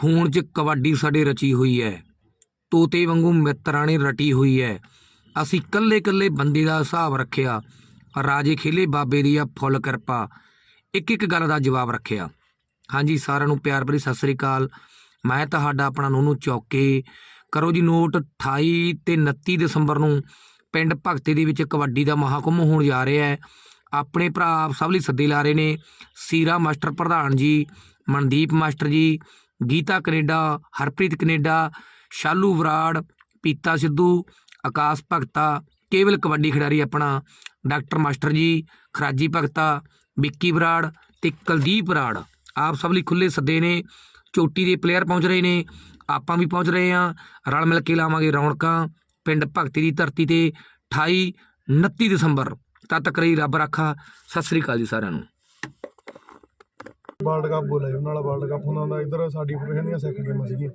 ਖੂਨ 'ਚ ਕਬੱਡੀ ਸਾਡੇ ਰਚੀ ਹੋਈ ਹੈ। ਤੋਤੇ ਵਾਂਗੂ ਮਿੱਤਰਾਂ ਨੇ ਰਟੀ ਹੋਈ ਹੈ। ਅਸੀਂ ਕੱਲੇ ਕੱਲੇ ਬੰਦੇ ਦਾ ਹਿਸਾਬ ਰੱਖਿਆ। ਰਾਜੇ ਖੇਲੇ ਬਾਬੇ ਦੀ ਆ ਫੁੱਲ ਕਿਰਪਾ। ਇੱਕ ਇੱਕ ਗੱਲ ਦਾ ਜਵਾਬ ਰੱਖਿਆ। ਹਾਂਜੀ, ਸਾਰਿਆਂ ਨੂੰ ਪਿਆਰ ਭਰੀ ਸਤਿ ਸ੍ਰੀ ਅਕਾਲ। ਮੈਂ ਤੁਹਾਡਾ ਆਪਣਾ ਨੂਨੂ ਚੌਕੇ। ਕਰੋ ਜੀ ਨੋਟ 28 ਤੇ 29 ਦਸੰਬਰ ਨੂੰ ਪਿੰਡ ਭਗਤੇ ਦੇ ਵਿੱਚ ਕਬੱਡੀ ਦਾ ਮਹਾਕੁੰਭ ਹੋਣ ਜਾ ਰਿਹਾ ਹੈ। ਆਪਣੇ ਭਰਾ ਆਪ ਸਭ ਲਈ ਸੱਦੇ ਲਾ ਰਹੇ ਨੇ। ਸੀਰਾ ਮਾਸਟਰ ਪ੍ਰਧਾਨ ਜੀ, Mandeep master ji Geeta Canada, Harpreet Canada, Shalu Brar Pita Sidhu, Akash ਭਗਤਾ, ਕੇਵਲ ਕਬੱਡੀ ਖਿਡਾਰੀ ਆਪਣਾ, ਡਾਕਟਰ ਮਾਸਟਰ ਜੀ, ਖਰਾਜੀ ਭਗਤਾ, ਵਿੱਕੀ ਬਰਾੜ ਤੇ ਕੁਲਦੀਪ ਬਰਾੜ ਆਪ ਸਭ ਲਈ ਖੁੱਲੇ ਸੱਦੇ ਨੇ, ਚੋਟੀ ਦੇ ਪਲੇਅਰ ਪਹੁੰਚ ਰਹੇ ਨੇ, ਆਪਾਂ ਵੀ ਪਹੁੰਚ ਰਹੇ ਹਾਂ। ਰਲ ਮਿਲ ਕੇ ਲਾਵਾਂਗੇ ਰੌਣਕਾਂ। ਪਿੰਡ ਭਗਤੀ ਦੀ ਧਰਤੀ ਤੇ 28 29 ਦਸੰਬਰ, ਤਦ ਤੱਕ ਰਹੀ ਰੱਬ ਰਾਖਾ। ਸਤਿ ਸ੍ਰੀ ਅਕਾਲ ਜੀ ਸਾਰਿਆਂ ਨੂੰ। ਵਰਲਡ ਕੱਪ ਬੋਲਿਆ ਉਹਨਾਂ ਵਾਲਾ ਵਰਲਡ ਕੱਪ ਹੁੰਦਾ ਹੁੰਦਾ ਇੱਧਰ ਸਾਡੀ ਫਰੈਂਡੀਆਂ ਸਿੱਖ ਗੇਮਾਂ ਸੀਗੀਆਂ